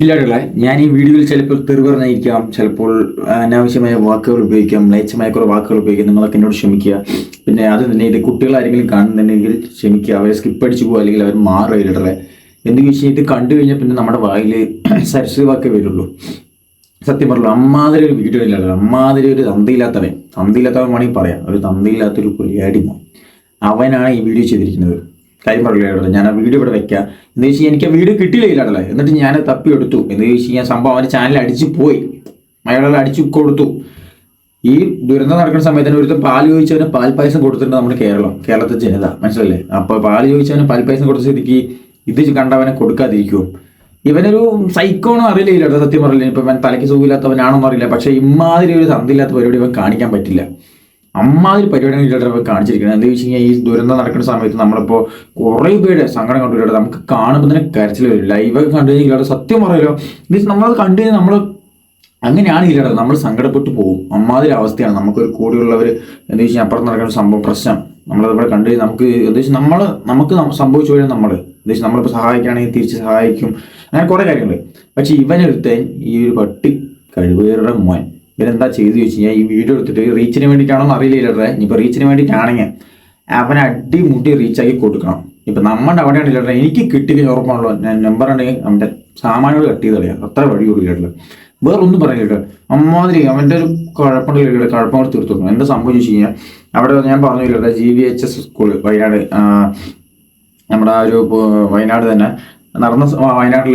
ഇല്ലാടുള്ള ഞാൻ ഈ വീഡിയോയിൽ ചിലപ്പോൾ തെറി പറഞ്ഞിരിക്കാം ചിലപ്പോൾ അനാവശ്യമായ വാക്കുകൾ ഉപയോഗിക്കാം ലൈച്ചമായ കുറേ വാക്കുകൾ ഉപയോഗിക്കാം നിങ്ങളൊക്കെ എന്നോട് ക്ഷമിക്കുക. പിന്നെ അത് തന്നെ ഇത് കുട്ടികൾ ആരെങ്കിലും കാണുന്നുണ്ടെങ്കിൽ ക്ഷമിക്കുക. അവരെ സ്കിപ്പ് അടിച്ചു പോകുക അല്ലെങ്കിൽ അവർ മാറുക ഇല്ലടറെ എന്ന് വെച്ചാൽ ഇത് കണ്ടു കഴിഞ്ഞാൽ പിന്നെ നമ്മുടെ വായിൽ സരസ്വതി വാക്കേ വരുള്ളൂ. സത്യം പറഞ്ഞു അമ്മാതിരി ഒരു വീഡിയോ ഇല്ലല്ലോ അമ്മാതിരി ഒരു തന്തയില്ലാത്തവൻ. തന്തയില്ലാത്തവൻ വേണമെങ്കിൽ പറയാം. ഒരു തന്തയില്ലാത്തൊരു പുലിയാടി അവനാണ് ഈ വീഡിയോ ചെയ്തിരിക്കുന്നത്. കാര്യം പറയില്ല ഞാൻ ആ വീഡിയോ ഇവിടെ വെക്കാം. എന്ന് വെച്ചാൽ എനിക്ക് ആ വീഡിയോ കിട്ടിയില്ല എന്നിട്ട് ഞാൻ തപ്പി എടുത്തു. എന്ന് വെച്ച് കഴിഞ്ഞാൽ സംഭവം അവന്റെ ചാനൽ അടിച്ച് പോയി. അയാളെ അടിച്ചു കൊടുത്തു. ഈ ദുരന്തം നടക്കുന്ന സമയത്ത് തന്നെ ഒരുത്തം പാൽ ചോദിച്ചവന് പാൽ പായസം കൊടുത്തിട്ടുണ്ട് നമ്മുടെ കേരളം കേരളത്തെ ജനത. മനസ്സിലല്ലേ? അപ്പോൾ പാൽ ചോദിച്ചവന് പാൽ പായസം കൊടുത്ത സ്ഥിതിക്ക് ഇത് കണ്ടവനെ കൊടുക്കാതിരിക്കുമോ ഇവനൊരു സൈക്കോണോ അറിയില്ല കേട്ടോ സത്യം പറയില്ല ഇപ്പൊ തലയ്ക്ക് സുഖമില്ലാത്തവനാണോന്ന് അറിയില്ല. പക്ഷെ ഇമാതിരി ഒരു സന്ധിയില്ലാത്ത പരിപാടി ഇവൻ കാണിക്കാൻ പറ്റില്ല. അമ്മാതിരി ഇല്ലാതെ ഇവൻ കാണിച്ചിരിക്കുന്നത്. എന്താ വെച്ച് കഴിഞ്ഞാൽ ഈ ദുരന്തം നടക്കുന്ന സമയത്ത് നമ്മളിപ്പോൾ കുറേ പേര് സങ്കടം കണ്ടുവരും നമുക്ക് കാണുമ്പോൾ തന്നെ കരച്ചിൽ വരും. ലൈവൊക്കെ കണ്ടു കഴിഞ്ഞാൽ സത്യം പറയലോ മീൻസ് നമ്മളത് കണ്ടു കഴിഞ്ഞാൽ നമ്മൾ അങ്ങനെയാണ് ഇല്ലാതെ നമ്മൾ സങ്കടപ്പെട്ടു പോകും. അമ്മാതിരി അവസ്ഥയാണ്. നമുക്കൊരു കൂടെയുള്ളവർ എന്താ വെച്ച് കഴിഞ്ഞാൽ അപ്പുറത്ത് നടക്കുന്ന സംഭവം പ്രശ്നം. നമ്മളത് ഇവിടെ കണ്ടു നമുക്ക് എന്താ വെച്ചാൽ നമ്മൾ നമുക്ക് സംഭവിച്ചു കഴിഞ്ഞാൽ നമ്മൾ എന്താ വെച്ചാൽ നമ്മളിപ്പോൾ സഹായിക്കുകയാണെങ്കിൽ തിരിച്ച് സഹായിക്കും. അങ്ങനെ കുറേ കാര്യങ്ങൾ പക്ഷേ ഇവനെടുത്തൻ ഈ ഒരു പട്ടി കഴിവേറുടെ മോൻ. ഇവനെന്താ ചെയ്തു ചോദിച്ചു കഴിഞ്ഞാൽ ഈ വീഡിയോ എടുത്തിട്ട് റീച്ചിന് വേണ്ടിയിട്ടാണോ എന്ന് അറിയില്ല ഇല്ലട്ടെ ഇനിയിപ്പോൾ റീച്ചിന് വേണ്ടിയിട്ടാണെങ്കിൽ അവനെ അടിമുട്ടി റീച്ചാക്കി കൊടുക്കണം. ഇപ്പം നമ്മുടെ അവിടെയാണ് ഇല്ലട്ടെ എനിക്ക് കിട്ടിയ ഉറപ്പാണല്ലോ ഞാൻ നമ്പർ ഉണ്ടെങ്കിൽ അവന്റെ സാമാനോട് കട്ട് ചെയ്ത് കളയാം. അത്ര വഴി കൊടുക്കില്ല വേറെ ഒന്നും പറയില്ല അമ്മാതിരി അവന്റെ ഒരു കുഴപ്പമില്ല കുഴപ്പങ്ങൾ തീർത്തു കൊടുക്കണം. എന്താ സംഭവിച്ചു വെച്ച് കഴിഞ്ഞാൽ അവിടെ ഞാൻ പറഞ്ഞില്ല G V H S school Wayanad നമ്മുടെ ആ ഒരു വയനാട് തന്നെ നടന്ന വയനാട്ടിൽ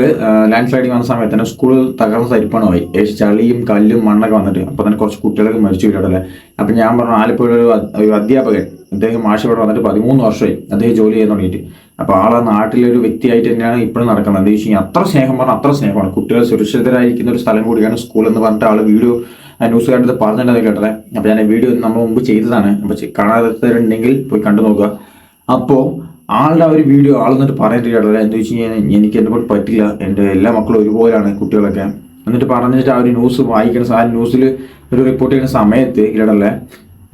ലാൻഡ് സ്ലൈഡിങ് വന്ന സമയത്ത് തന്നെ സ്കൂൾ തകർന്ന തരിപ്പണമായി ചളിയും കല്ലും മണ്ണൊക്കെ വന്നിട്ട്. അപ്പോൾ തന്നെ കുറച്ച് കുട്ടികളൊക്കെ മരിച്ചു വീട്ടല്ലേ അപ്പം ഞാൻ പറഞ്ഞു ആലപ്പുഴ ഒരു അധ്യാപകൻ അദ്ദേഹം മാഷ് വന്നിട്ട് പതിമൂന്ന് വർഷമായി. അദ്ദേഹം ജോലി ചെയ്യാൻ തുടങ്ങിയിട്ട്. അപ്പോൾ ആളെ നാട്ടിലെ ഒരു വ്യക്തിയായിട്ട് തന്നെയാണ് ഇപ്പോഴും നടക്കുന്നത്. എന്താ വെച്ച് അത്ര സ്നേഹം പറഞ്ഞാൽ അത്ര സ്നേഹമാണ്. കുട്ടികൾ സുരക്ഷിതരായിരിക്കുന്ന ഒരു സ്ഥലം കൂടിയാണ് സ്കൂൾ എന്ന് പറഞ്ഞിട്ട് ആൾ വീഡിയോ ന്യൂസ് കണ്ടത് പറഞ്ഞിട്ടുണ്ടെന്ന് കേട്ടത്. അപ്പോൾ ഞാൻ വീഡിയോ നമ്മൾ മുമ്പ് ചെയ്തതാണ്. അപ്പോൾ കാണാത്തവരുണ്ടെങ്കിൽ പോയി കണ്ടു നോക്കുക. അപ്പോൾ ആളുടെ ഒരു വീഡിയോ ആൾ എന്നിട്ട് പറഞ്ഞിട്ട് കേട്ടത് എന്താ വെച്ച് കഴിഞ്ഞാൽ എനിക്ക് എന്നെ കൊണ്ട് പറ്റില്ല. എന്റെ എല്ലാ മക്കളും ഒരുപോലെയാണ് കുട്ടികളൊക്കെ. എന്നിട്ട് പറഞ്ഞിട്ട് ആ ഒരു ന്യൂസ് വായിക്കുന്ന ആ ന്യൂസിൽ ഒരു റിപ്പോർട്ട് ചെയ്യുന്ന സമയത്ത് ഇടല്ലേ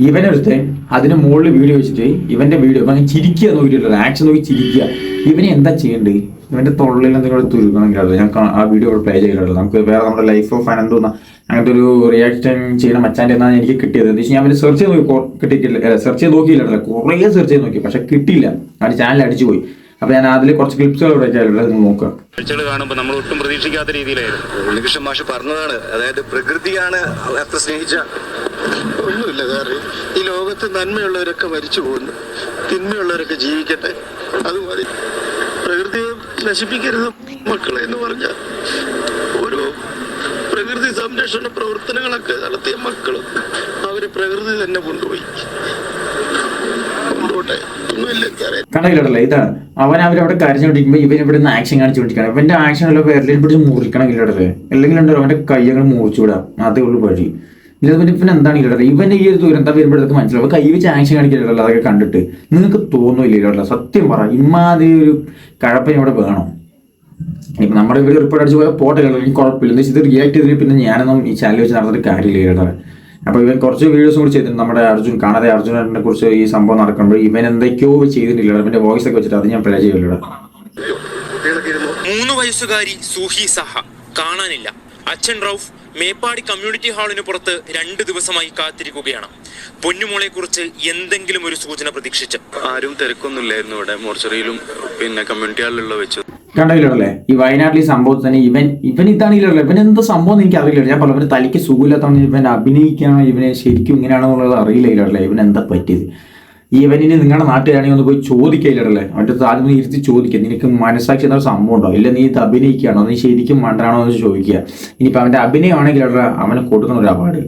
ഇവനൊരുത്തെ അതിന് മുകളിൽ വീഡിയോ വെച്ചിട്ട് ഇവന്റെ വീഡിയോ ഇപ്പം ചിരിക്കുക നോക്കിയിട്ടുള്ളത് ആക്ഷൻ നോക്കി ചിരിക്കുക. ഇവനെ എന്താ ചെയ്യേണ്ടത്? ഇവന്റെ തൊള്ളിൽ എന്തെങ്കിലും തുരുക്കണമെങ്കിൽ ഞാൻ ആ വീഡിയോ പ്ലേ ചെയ്തിട്ടുള്ളത്. നമുക്ക് വേറെ നമ്മുടെ ലൈഫ് ഓഫ് അനന്തോന്ന അങ്ങനത്തെ ഒരു റിയാക്ഷൻ ചെയ്യുന്ന മച്ചാന്റെ എന്നാണ് എനിക്ക് കിട്ടിയത്. എന്ന് വെച്ചാൽ ഞാൻ അവന് സെർച്ച് ചെയ്ത് നോക്കി. കിട്ടിയില്ല സെർച്ച് ചെയ്ത് നോക്കിയില്ല കുറേ സെർച്ച് ചെയ്ത് നോക്കി. പക്ഷെ കിട്ടിയില്ല. ആ ചാനൽ അടിച്ചു പോയി. അപ്പൊ ഞാൻ അതിൽ കുറച്ച് ക്ലിപ്സുകൾ ഇവിടെ നോക്കുക. കാണുമ്പോൾ നമ്മൾ ഒട്ടും പ്രതീക്ഷിക്കാത്ത രീതിയിലായിരുന്നു. മാഷ് അതായത് പ്രകൃതിയാണ് സ്നേഹിച്ച ഈ ലോകത്ത് നന്മയുള്ളവരൊക്കെ മരിച്ചു പോകുന്നു. തിന്മയുള്ളവരൊക്കെ ജീവിക്കട്ടെ. അത് മതി. നശിപ്പിക്കരുത് മക്കളെ എന്ന് പറഞ്ഞ ഓരോ പ്രകൃതി സംരക്ഷണ പ്രവർത്തനങ്ങളൊക്കെ നടത്തിയ മക്കൾ അവർ പ്രകൃതി തന്നെ കൊണ്ടുപോയി. ഒന്നുമില്ല ഇതാണ്. അവൻ അവരവിടെ കരഞ്ഞുകൊണ്ടിരിക്കുമ്പോൾ ഇവൻ ഇവിടെ നിന്ന് ആക്ഷൻ കാണിച്ചുകൊണ്ടിരിക്കണം ഇവന്റെ ആക്ഷൻ ഉള്ള വിരലിൽ പിടിച്ച് മുറിക്കണം ഇല്ലടല്ലേ അല്ലെങ്കിൽ ഉണ്ടല്ലോ അവന്റെ അങ്ങനെ മുറിച്ചു വിടാം അതേ ഉള്ളൂ വഴി. ഇല്ല പിന്നെ എന്താണ് ഇല്ലടല്ലേ ഇവന്റെ ഈ ഒരു ദുരന്തം വരുമ്പോഴത്തേക്ക് മനസ്സിലാവും. കൈ വെച്ച് ആക്ഷൻ കാണിക്കില്ലല്ലോ അതൊക്കെ കണ്ടിട്ട്. നിങ്ങൾക്ക് തോന്നുന്നില്ല ഇല്ലടല്ല സത്യം പറ. ഇമാതിരി ഒരു കഴപ്പം ഇവിടെ വേണം. ഇപ്പൊ നമ്മുടെ ഇവിടെ റിപ്പോർട്ട് അടിച്ച് പോയാൽ പോട്ടെ കേട്ടോ. കുഴപ്പമില്ല. എന്താ വെച്ചാൽ ഇത് റിയാക്ട് ചെയ്തിട്ട് പിന്നെ ഞാനൊന്നും ഈ ചാനൽ വെച്ച് നടന്നിട്ട് കാര്യമില്ല കേട്ടോ. അപ്പൊ ഇവൻ കുറച്ച് വീഡിയോസും കൂടി ചെയ്തിട്ടുണ്ട് നമ്മുടെ അർജുൻ കാണാതെ അർജുനെ കുറിച്ച് ഈ സംഭവം നടക്കുമ്പോൾ ഇവൻ എന്തൊക്കെയോ ചെയ്തിട്ടില്ല ഇവന്റെ വോയിസ് ഒക്കെ വെച്ചിട്ട് അത് ഞാൻ പ്ലേ ചെയ്യില്ല മൂന്ന് വയസ്സുകാരി സൂഹി സഹ കാണാനില്ല. അച്ഛൻ റൌഫ് മേപ്പാടി കമ്മ്യൂണിറ്റി ഹാളിന് പുറത്ത് രണ്ട് ദിവസമായി കാത്തിരിക്കുകയാണ്. പൊന്നുമോളെ കുറിച്ച് എന്തെങ്കിലും ഒരു സൂചന പ്രതീക്ഷിച്ച്. ആരും തിരക്കൊന്നുമില്ലായിരുന്നു ഇവിടെ. മോർച്ചറിയിലും പിന്നെ കമ്മ്യൂണിറ്റി ഹാളിലുള്ള വെച്ചു. കണ്ടില്ലേ ഈ വയനാട്ടിൽ സംഭവം സംഭവത്തിൽ തന്നെ ഇവൻ ഇവൻ ഇതാണെങ്കിലല്ലോ ഇവൻ എന്ത് സംഭവം എന്ന് എനിക്ക് അറിയില്ല ഞാൻ പറഞ്ഞു തലയ്ക്ക് സുഖമില്ലാത്തവണ് ഇവൻ അഭിനയിക്കാനോ ഇവനെ ശരിക്കും ഇങ്ങനെയാണെന്നുള്ളത് അറിയില്ല ഇവൻ എന്താ പറ്റിയത്? ഇവനിന് നിങ്ങളുടെ നാട്ടുകാരാണെങ്കിൽ ഒന്ന് പോയി ചോദിക്കില്ലല്ലേ അവന്റെ ആദ്യം ഇരുത്തി ചോദിക്കുക നിനക്ക് മനസ്സാക്ഷി എന്നൊരു സംഭവം ഉണ്ടോ? ഇല്ല നീ ഇത് അഭിനയിക്കുകയാണോ? നീ ശരിക്കും മണ്ടാണോ എന്ന് ചോദിക്കുക. ഇനിയിപ്പോൾ അവന്റെ അഭിനയമാണെങ്കിൽ അവനെ കൊടുക്കണം ഒരു അവാർഡ്.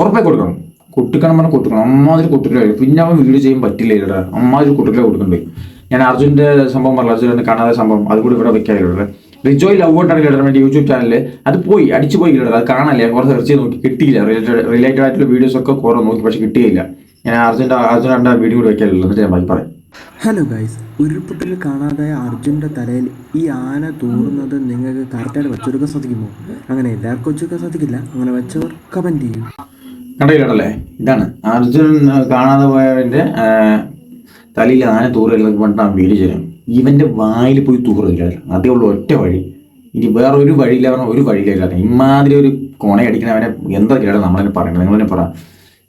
ഉറപ്പായി കൊടുക്കണം. കുട്ടിക്കണം പറഞ്ഞാൽ കൊടുക്കണം അമ്മാതിരി കുട്ടികളെ പിന്നെ അവൻ വീഡിയോ ചെയ്യാൻ പറ്റില്ല ഇല്ലടാ അമ്മാതിരി കുട്ടികളെ കൊടുക്കണ്ടേ? ഞാൻ അർജുന്റെ സംഭവം പറഞ്ഞു അർജുന്റെ കാണാതെ സംഭവം. അത് കൂടി ഇവിടെ വെക്കാറില്ല റിജോയ് ലവ് ഔട്ടാണ് ഇല്ലടാ വേണ്ടി യൂട്യൂബ് ചാനലിൽ അത് പോയി. അടിച്ചു പോയി ഇല്ലടാ അത് കാണാനില്ല. കുറച്ച് സെർച്ച് ചെയ്ത് നോക്കി. കിട്ടിയില്ല. റിലേറ്റഡ് റിലേറ്റഡ് ആയിട്ടുള്ള വീഡിയോസ് ഒക്കെ കുറേ നോക്കി. പക്ഷെ കിട്ടിയില്ല. ഞാൻ അർജുന്റെ അർജുന്റെ വീഡിയോ കൂടി വെക്കാറുള്ളത് എന്നിട്ട് ഞാൻ ബാക്കി പറയാം ഹലോ ഗൈസ് ഉരുൾപൊട്ടൽ കാണാതായ അർജുന്റെ തലയിൽ ഈ ആന തൂറുന്നത് നിങ്ങൾക്ക് കറക്റ്റായിട്ട് വെച്ചെടുക്കാൻ സാധിക്കുമോ? അങ്ങനെ എല്ലാവർക്കും വെച്ചെടുക്കാൻ സാധിക്കില്ല. അങ്ങനെ വെച്ചവർ കമന്റ് ചെയ്യും. കണ്ടില്ലടല്ലേ ഇതാണ്. അർജുൻ കാണാതെ പോയവന്റെ ആ, തലയിൽ ആന തൂറില്ലെന്ന് പറഞ്ഞിട്ട് ആ വീഡിയോ ചെയ്യണം. ഇവന്റെ വായിൽ പോയി തൂറില്ല അതേ ഉള്ളൂ ഒറ്റ വഴി. ഇനി വേറെ ഒരു വഴിയില്ല പറഞ്ഞാൽ ഒരു വഴിയില്ല ഇമാതിരി ഒരു കൊണയടിക്കുന്നവനെ അവനെ എന്താ കേട്ടോ നമ്മളതിനെ പറയണം നിങ്ങൾ തന്നെ പറ.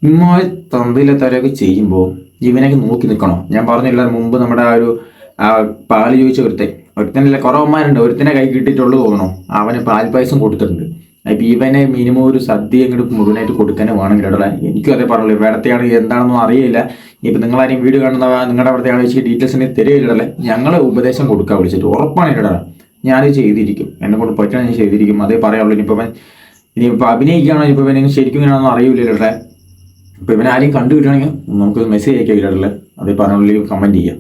ഇമ്മാതിരി തന്തയില്ലാത്തവരൊക്കെ ചെയ്യുമ്പോൾ ഇവനൊക്കെ നോക്കി നിൽക്കണോ? ഞാൻ പറഞ്ഞില്ല മുമ്പ് നമ്മുടെ ആ ഒരു പാൽ ചോദിച്ച ഒരുത്തൻ ഒരുത്തനല്ല കുറവന്മാരുണ്ട് ഒരുത്തനെ കൈ കിട്ടിയിട്ടുള്ളൂ തോന്നണോ. അവന് പാൽ പായസം കൊടുത്തിട്ടുണ്ട്. അപ്പം ഇവനെ മിനിമം ഒരു സദ്യ ഇങ്ങോട്ട് മുഴുവനായിട്ട് കൊടുക്കാനേ വേണമെങ്കിൽ ഇടല എനിക്കും അതേ പറഞ്ഞുള്ളൂ ഇവിടത്തെയാണ് എന്താണെന്നും അറിയില്ല. ഇപ്പം നിങ്ങളാരെയും വീഡിയോ കാണുന്ന നിങ്ങളുടെ അവിടുത്തെ വെച്ച് ഡീറ്റെയിൽസിന് തരികയില്ലല്ലേ ഞങ്ങൾ ഉപദേശം കൊടുക്കാൻ വിളിച്ചിട്ട് ഉറപ്പാണ് ഇടല ഞാനത് ചെയ്തിരിക്കും. എന്നെ കൊണ്ട് പറ്റണം ഞാൻ ചെയ്തിരിക്കും. അതേ പറയാനുള്ളൂ. ഇനിയിപ്പോൾ ഇനിയിപ്പോൾ അഭിനയിക്കുകയാണോ? ഇവനെ ശരിക്കും ഇങ്ങനെയാണെന്ന് അറിയില്ല അപ്പോൾ ഇവനെ ആരെയും കണ്ടു കിട്ടുകയാണെങ്കിൽ നമുക്ക് മെസ്സേജ് അയക്കാം ഇടല്ലേ അത് പറഞ്ഞുള്ളിൽ കമന്റ് ചെയ്യാം.